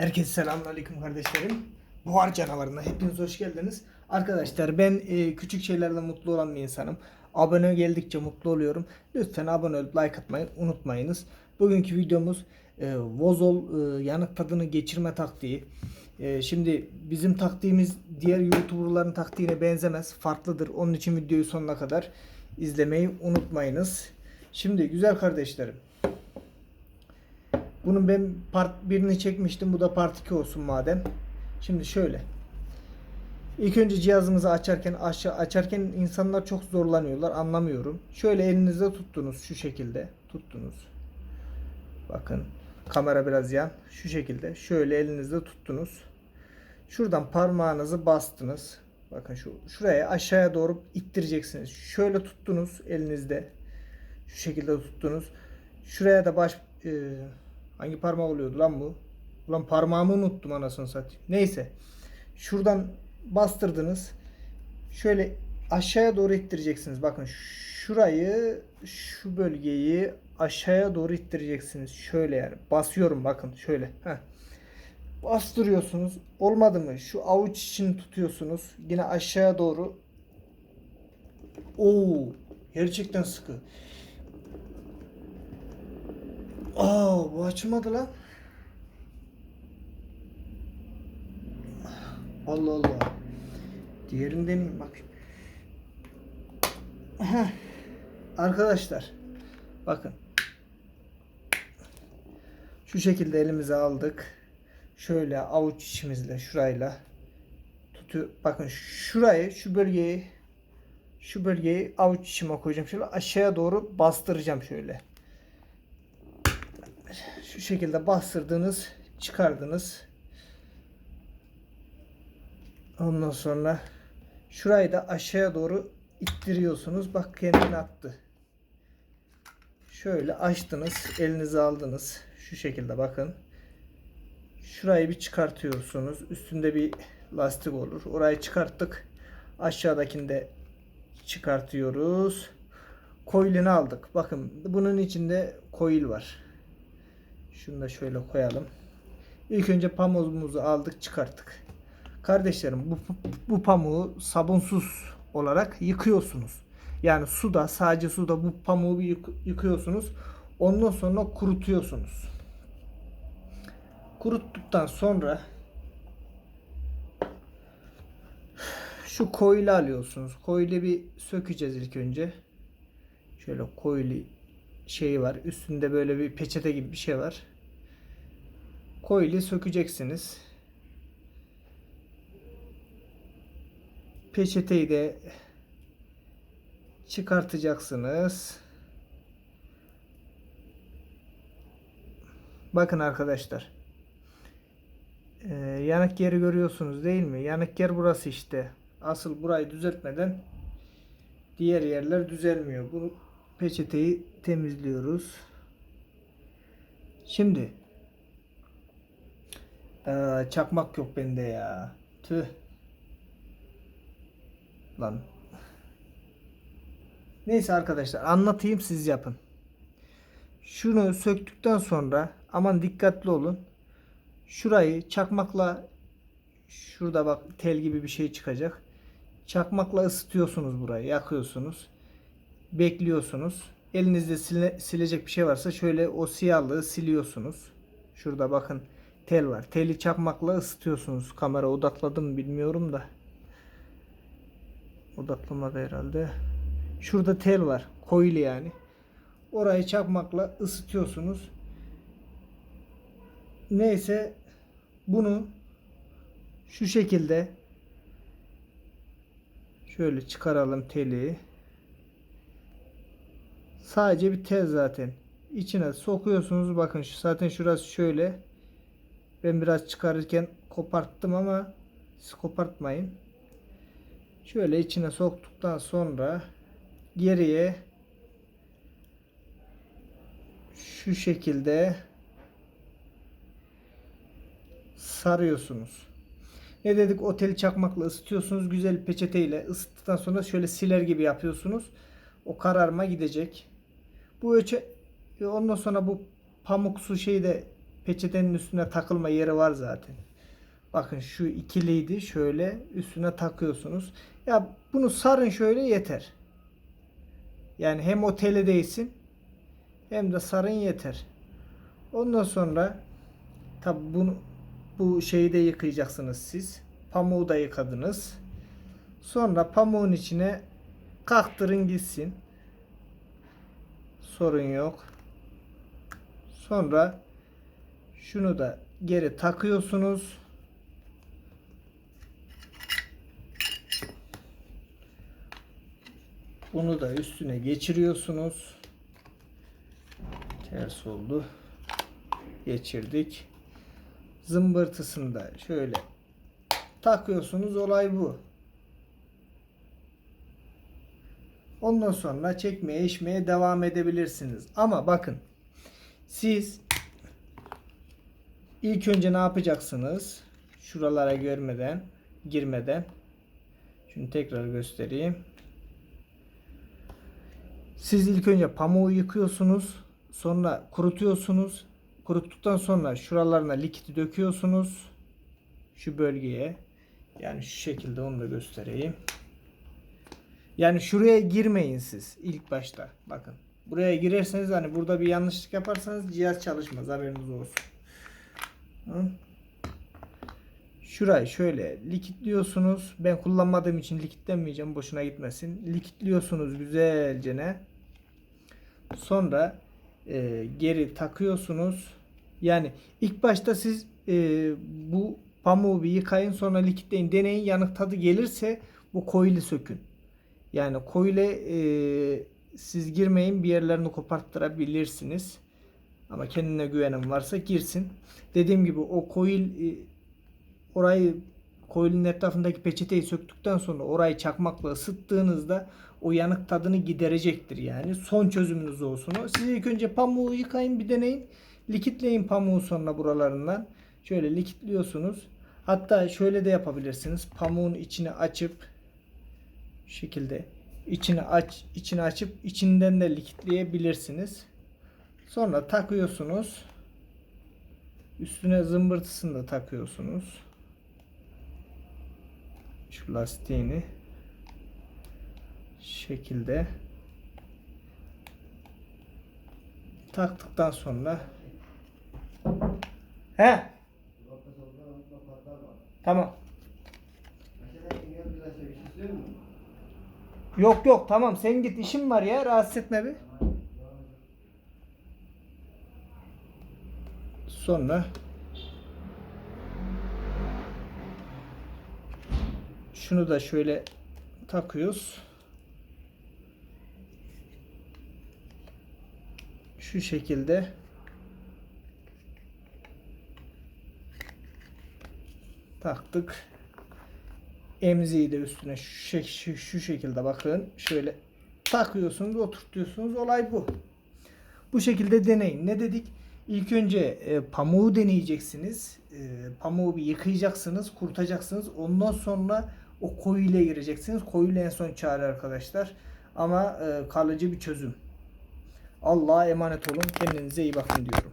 Herkese selamünaleyküm kardeşlerim. Buhar canavarına hepiniz hoş geldiniz. Arkadaşlar ben e, küçük şeylerden mutlu olan bir insanım. Abone geldikçe mutlu oluyorum. Lütfen abone olup like atmayı unutmayınız. Bugünkü videomuz e, Vozol e, yanık tadını geçirme taktiği. E, şimdi bizim taktiğimiz diğer YouTuber'ların taktiğine benzemez. Farklıdır. Onun için videoyu sonuna kadar izlemeyi unutmayınız. Şimdi güzel kardeşlerim. Bunun ben part 1'ini çekmiştim. Bu da part 2 olsun madem. Şimdi şöyle. İlk önce cihazımızı açarken aşağı açarken insanlar çok zorlanıyorlar. Anlamıyorum. Şöyle elinizde tuttunuz şu şekilde. Tuttunuz. Bakın kamera biraz yan. Şu şekilde. Şöyle elinizde tuttunuz. Şuradan parmağınızı bastınız. Bakın şu şuraya aşağıya doğru ittireceksiniz. Şöyle tuttunuz elinizde. Şu şekilde tuttunuz. Şuraya da baş e, hangi parmak oluyordu lan bu? Ulan parmağımı unuttum anasını satayım. Neyse. Şuradan bastırdınız. Şöyle aşağıya doğru ittireceksiniz. Bakın şurayı şu bölgeyi aşağıya doğru ittireceksiniz. Şöyle yani. Basıyorum bakın şöyle. Heh. Bastırıyorsunuz. Olmadı mı? Şu avuç için tutuyorsunuz. Yine aşağıya doğru. Oo, gerçekten sıkı. Aa, bu açılmadı lan. Allah Allah. Diğerini deneyeyim bak. Heh. Arkadaşlar bakın. Şu şekilde elimize aldık. Şöyle avuç içimizle şurayla tutuyor. Bakın şurayı, şu bölgeyi şu bölgeyi avuç içime koyacağım. Şöyle aşağıya doğru bastıracağım şöyle. Şu şekilde bastırdınız, çıkardınız. Ondan sonra şurayı da aşağıya doğru ittiriyorsunuz. Bak kendini attı. Şöyle açtınız, elinize aldınız. Şu şekilde bakın. Şurayı bir çıkartıyorsunuz. Üstünde bir lastik olur. Orayı çıkarttık. Aşağıdakini de çıkartıyoruz. Coil'ini aldık. Bakın bunun içinde coil var. Şunu da şöyle koyalım. İlk önce pamuğumuzu aldık çıkarttık. Kardeşlerim bu, bu pamuğu sabunsuz olarak yıkıyorsunuz. Yani suda sadece suda bu pamuğu yık- yıkıyorsunuz. Ondan sonra kurutuyorsunuz. Kuruttuktan sonra şu koyulu alıyorsunuz. Koyulu bir sökeceğiz ilk önce. Şöyle koyulu şeyi var. Üstünde böyle bir peçete gibi bir şey var. Koyulu sökeceksiniz. Peçeteyi de çıkartacaksınız. Bakın arkadaşlar. Ee, yanık yeri görüyorsunuz değil mi? Yanık yer burası işte. Asıl burayı düzeltmeden diğer yerler düzelmiyor. Bu peçeteyi temizliyoruz. Şimdi Ee, çakmak yok bende ya. Tüh. Lan. Neyse arkadaşlar anlatayım siz yapın. Şunu söktükten sonra aman dikkatli olun. Şurayı çakmakla şurada bak tel gibi bir şey çıkacak. Çakmakla ısıtıyorsunuz burayı, yakıyorsunuz. Bekliyorsunuz. Elinizde sile- silecek bir şey varsa şöyle o siyahlığı siliyorsunuz. Şurada bakın tel var. Teli çakmakla ısıtıyorsunuz. Kamera odakladı mı bilmiyorum da. Odaklamadı herhalde. Şurada tel var. Koyulu yani. Orayı çakmakla ısıtıyorsunuz. Neyse bunu şu şekilde şöyle çıkaralım teli. Sadece bir tel zaten. İçine sokuyorsunuz. Bakın zaten şurası şöyle. Ben biraz çıkarırken koparttım ama siz kopartmayın. Şöyle içine soktuktan sonra geriye şu şekilde sarıyorsunuz. Ne dedik? Oteli çakmakla ısıtıyorsunuz. Güzel peçeteyle ısıttıktan sonra şöyle siler gibi yapıyorsunuz. O kararma gidecek. Bu ölçü ondan sonra bu pamuk su şeyi de peçetenin üstüne takılma yeri var zaten. Bakın şu ikiliydi şöyle üstüne takıyorsunuz. Ya bunu sarın şöyle yeter. Yani hem o değsin hem de sarın yeter. Ondan sonra tabi bunu bu şeyi de yıkayacaksınız siz. Pamuğu da yıkadınız. Sonra pamuğun içine kaktırın gitsin. Sorun yok. Sonra şunu da geri takıyorsunuz. Bunu da üstüne geçiriyorsunuz. Ters oldu. Geçirdik. Zımbırtısını da şöyle takıyorsunuz. Olay bu. Ondan sonra çekmeye içmeye devam edebilirsiniz. Ama bakın siz ilk önce ne yapacaksınız? Şuralara görmeden, girmeden. Şunu tekrar göstereyim. Siz ilk önce pamuğu yıkıyorsunuz. Sonra kurutuyorsunuz. Kuruttuktan sonra şuralarına likiti döküyorsunuz. Şu bölgeye. Yani şu şekilde onu da göstereyim. Yani şuraya girmeyin siz ilk başta. Bakın. Buraya girerseniz hani burada bir yanlışlık yaparsanız cihaz çalışmaz. Haberiniz olsun. Hı? Şurayı şöyle likitliyorsunuz. Ben kullanmadığım için likitlemeyeceğim. Boşuna gitmesin. Likitliyorsunuz güzelce ne. Sonra e, geri takıyorsunuz. Yani ilk başta siz e, bu pamuğu bir yıkayın sonra likitleyin deneyin yanık tadı gelirse bu koili sökün. Yani koile e, siz girmeyin bir yerlerini koparttırabilirsiniz. Ama kendine güvenin varsa girsin. Dediğim gibi o koil e, orayı koilin etrafındaki peçeteyi söktükten sonra orayı çakmakla ısıttığınızda o yanık tadını giderecektir yani. Son çözümünüz olsun o. Siz ilk önce pamuğu yıkayın bir deneyin. Likitleyin pamuğu sonra buralarından. Şöyle likitliyorsunuz. Hatta şöyle de yapabilirsiniz. Pamuğun içini açıp şekilde içini aç içini açıp içinden de likitleyebilirsiniz. Sonra takıyorsunuz. Üstüne zımbırtısını da takıyorsunuz. Şu lastiğini şekilde taktıktan sonra he tamam yok yok tamam sen git işim var ya rahatsız etme bir sonra şunu da şöyle takıyoruz. Şu şekilde taktık. Emziği de üstüne şu, şu, şu şekilde bakın. Şöyle takıyorsunuz, oturtuyorsunuz. Olay bu. Bu şekilde deneyin. Ne dedik? İlk önce e, pamuğu deneyeceksiniz. E, pamuğu bir yıkayacaksınız, kurutacaksınız. Ondan sonra o koyu ile gireceksiniz. Koyu ile en son çare arkadaşlar. Ama e, kalıcı bir çözüm. Allah'a emanet olun. Kendinize iyi bakın diyorum.